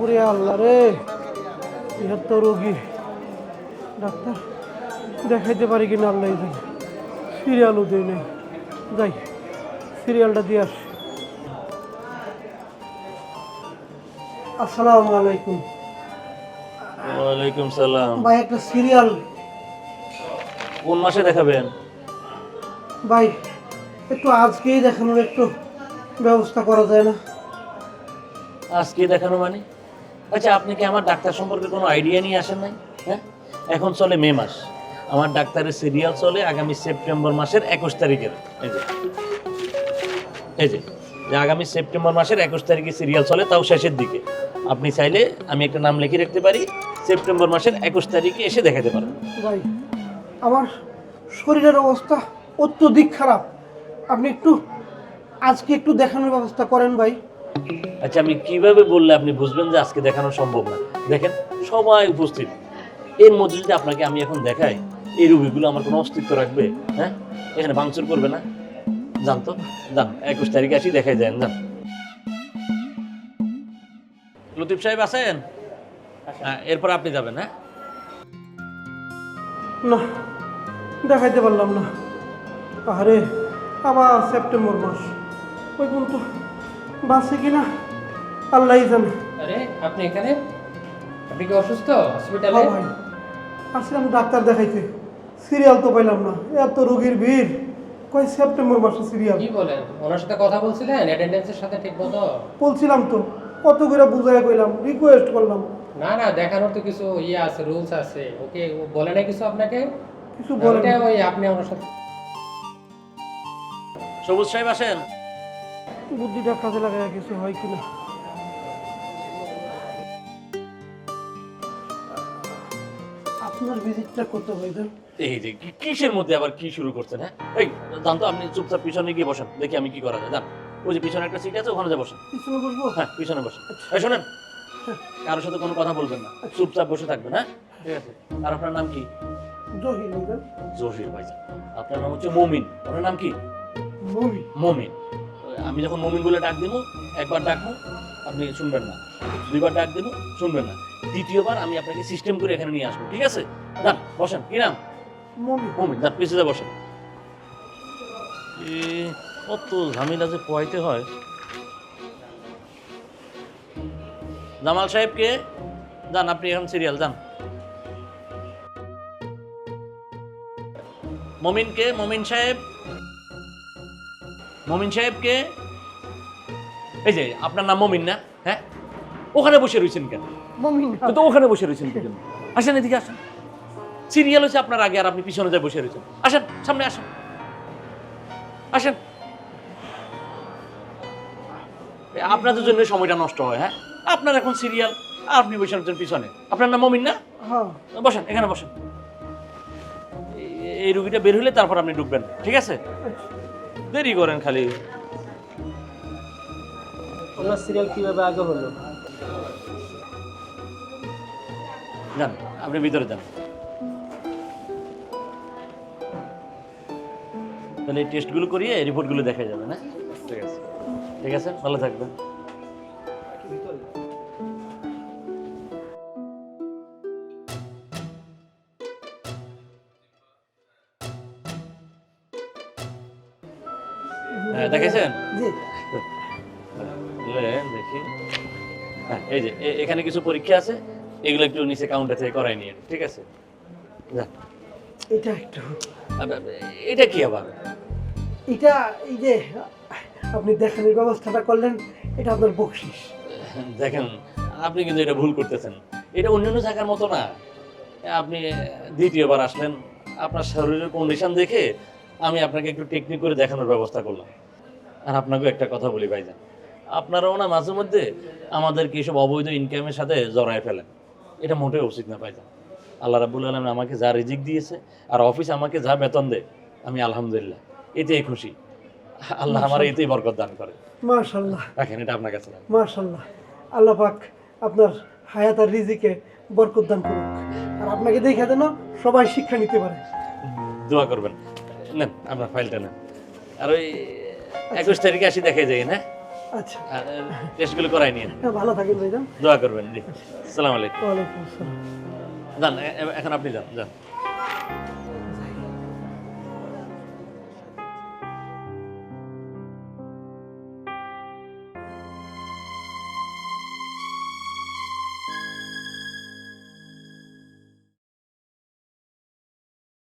ওরে আল্লাহ রে। এত রোগী। ডাক্তার দেখাইতে পারি কিনা আল্লাহ জানে সিরিয়ালও নেই। যাই সিরিয়ালটা দিয়ে আস। আসসালামু আলাইকুম। ওয়ালাইকুম সালাম। ভাই একটা সিরিয়াল। কোন মাসে দেখাবেন? ভাই একটু আজকেই দেখানোর একটু ব্যবস্থা করা যায় না। আজকে দেখানো মানে? আচ্ছা আপনি কি আমার ডাক্তার সম্পর্কে কোনো আইডিয়া নিয়ে আসেন নাই? হ্যাঁ? এখন চলে মে মাস। আমার ডাক্তারের সিরিয়াল চলে আগামী সেপ্টেম্বর মাসের একুশ তারিখের। এই যে। এই যে আগামী সেপ্টেম্বর মাসের একুশ তারিখে সিরিয়াল চলে, তাও শেষের দিকে। আপনি চাইলে আমি একটা নাম লিখে রাখতে পারি, সেপ্টেম্বর মাসের একুশ তারিখে এসে দেখাতে পারেন। ভাই, আমার শরীরের অবস্থা অত্যধিক খারাপ। আপনি একটু, আজকে একটু দেখানোর ব্যবস্থা করেন ভাই। আচ্ছা আমি কীভাবে বললে আপনি বুঝবেন যে আজকে দেখানো সম্ভব না? দেখেন সবাই উপস্থিত। এর মধ্যে যদি আপনাকে আমি এখন দেখাই এই রুগীগুলো আমার কোনো অস্তিত্ব রাখবে? হ্যাঁ? এখানে ভাঙচুর করবে না? জান তো যান একুশ তারিখে আসি দেখাই যান যান। লতিফ সাহেব আছেন? হ্যাঁ, এরপর আপনি যাবেন হ্যাঁ? না দেখাইতে পারলাম না। আরে আবার সেপ্টেম্বর মাস। ওই পর্যন্ত বাসে কিনা? আল্লাহই জানে। আরে আপনি এখানে? আপনি কি অসুস্থ? হসপিটালে হ্যাঁ ভাই। আসছিলাম ডাক্তার দেখাইতে। সিরিয়াল তো পাইলাম না। এত রোগীর ভিড়। কয় সেপ্টেম্বর মাসে সিরিয়াল? কি বলেন? ওনার সাথে কথা বলছিলেন? অ্যাটেন্ডেন্সের সাথে ঠিক মতো? বলছিলাম তো। কত করে বুঝাই কইলাম। রিকোয়েস্ট করলাম। না না দেখানোর তো কিছু ইয়ে আছে রুলস আছে। ওকে ও বলে না কিছু আপনাকে? কিছু বলে ওইটা ওই আপনি ওনার সাথে সবুজ সাহেব আসেন। বুদ্ধিটা কাজে লাগায় কিছু হয় কিনা আপনার ভিজিটটা করতে হবে এই যে কিসের মধ্যে আবার কি শুরু করছেন হ্যাঁ? এই জান তো আপনি চুপচাপ পিছনে গিয়ে বসেন দেখি আমি কি করা যায়। জান ওই যে পিছনে একটা সিট আছে ওখানে যা বসেন। পিছনে বসবো? হ্যাঁ পিছনে বসেন। এই শোনেন কারোর সাথে কোনো কথা বলবেন না চুপচাপ বসে থাকবেন হ্যাঁ? ঠিক আছে? আর আপনার নাম কি? জহির ভাইজান জহির ভাইজান আপনার নাম হচ্ছে মমিন। ওনার নাম কি? মমিন। আমি যখন মমিন বলে ডাক দিব একবার ডাকবো আপনি শুনবেন না। দুইবার ডাক দিব শুনবেন না। দ্বিতীয়বার আমি আপনাকে সিস্টেম করে এখানে নিয়ে আসব ঠিক আছে? যান বসেন কি নাম? মুভি মমিন যান পিছিয়ে যা বসেন। এ কত ঝামেলা যে পোয়াইতে হয়। জামাল সাহেবকে যান আপনি এখন সিরিয়াল যান মমিনকে মমিন সাহেব মমিন সাহেবকে এই যে আপনার নাম মমিন না হ্যাঁ? ওখানে বসে রয়েছেন কেন? তো ওখানে বসে রয়েছেন কেন আসেন এদিকে আসেন। সিরিয়াল হচ্ছে আপনার আগে আর আপনি পিছনে যায় বসে রয়েছেন আসেন সামনে আসেন। আসেন। আপনাদের জন্য সময়টা নষ্ট হয় হ্যাঁ? আপনার এখন সিরিয়াল আর আপনি বসে রয়েছেন পিছনে। আপনার নাম মমিন না? হ্যাঁ। বসেন এখানে বসেন। এই রুগীটা বের হলে তারপর আপনি ঢুকবেন ঠিক আছে? দেরি করেন খালি। আপনার সিরিয়াল কীভাবে আগে হলো? যান আপনি ভিতরে যান। তাহলে এই টেস্টগুলো করিয়ে রিপোর্টগুলো দেখা যাবে না? ঠিক আছে। ঠিক আছে ভালো থাকবেন। দেখেছেন দেখি। হ্যাঁ এই যে এখানে কিছু পরীক্ষা আছে এগুলো একটু নিচে কাউন্টার থেকে করাই নিয়ে ঠিক আছে। এটা একটু। এটা কি আবার? এটা এই যে আপনি দেখানোর ব্যবস্থাটা করলেন এটা আপনার বকশিস। দেখেন আপনি কিন্তু এটা ভুল করতেছেন। এটা অন্যান্য জায়গার মতো না। আপনি দ্বিতীয়বার আসলেন আপনার শরীরের কন্ডিশন দেখে আমি আপনাকে একটু টেকনিক করে দেখানোর ব্যবস্থা করলাম। আর আপনাকেও একটা কথা বলি ভাইজান। আপনারাও না মাঝে মধ্যে আমাদেরকে এইসব অবৈধ ইনকামের সাথে জড়ায় ফেলেন। এটা মোটেও উচিত না ভাইজান। আল্লাহ রাবুল আলম আমাকে যা রিজিক দিয়েছে আর অফিস আমাকে যা বেতন দেয় আমি আলহামদুলিল্লাহ এতেই খুশি। আল্লাহ আমার এতেই বরকত দান করে। মাশাল্লাহ রাখেন এটা আপনার কাছে। মাশাল্লাহ আল্লাহ পাক আপনার হায়াত আর রিজিকে বরকত দান করুক। আর আপনাকে দেখে দেন সবাই শিক্ষা নিতে পারে। দোয়া করবেন। নেন আপনার ফাইলটা নেন। আর ওই একুশ তারিখে আসি দেখে যাই হ্যাঁ? আচ্ছা। টেস্টগুলো করাই নিন। হ্যাঁ, ভালো থাকেন ভাই দোয়া করবেন জি। সালাম আলাইকুম। ওয়ালাইকুম আসসালাম। যান এখন আপনি যান যান।